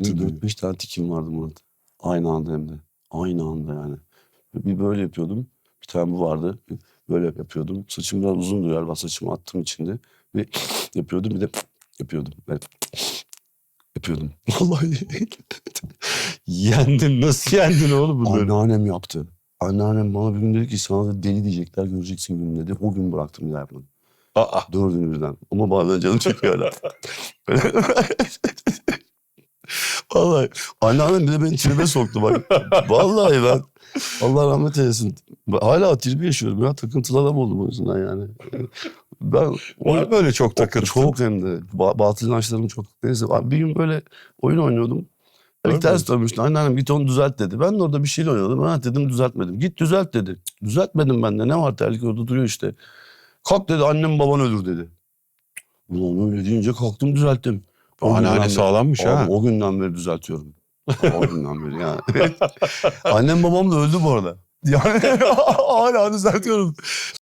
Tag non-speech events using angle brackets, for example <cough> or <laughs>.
4-5 tane tikim vardı Murat. Aynı anda hem de. Aynı anda yani. Bir böyle yapıyordum. Bir tane bu vardı. Böyle yapıyordum. Saçım biraz uzundu galiba. Saçımı attım içinde. Ve <laughs> yapıyordum. Bir de <laughs> yapıyordum. Böyle <laughs> yapıyordum. Vallahi Yendin. Nasıl yendin oğlum bunları? anneannem yaptı. Anneannem bana bir gün dedi ki sana da deli diyecekler göreceksin gün dedi. O gün bıraktım bir daha yapmadım. Aa, Dördünü birden. Ama bazen canım çekiyor hala. Vallahi anneannem bir de beni tribe soktu bak. <laughs> Vallahi ben Allah rahmet eylesin. Hala tribi yaşıyorum ya. Takıntılı adam oldum o yüzden yani. Ben var mı öyle çok takıntı? çok hem de. Ba- batıl inançlarım çok. Neyse bir gün böyle oyun oynuyordum. Öyle Elik ters dönmüştü. Anneannem git onu düzelt dedi. Ben de orada bir şeyle oynadım. Ha dedim düzeltmedim. Git düzelt dedi. Düzeltmedim ben de. Ne var terlik orada duruyor işte. Kalk dedi annem baban ölür dedi. Ulan öyle deyince kalktım düzelttim. O günden Anneanne beri- sağlammış ha. O günden beri düzeltiyorum. o günden beri yani. <laughs> Annem babam da öldü bu arada. Yani <laughs> hala düzeltiyorum.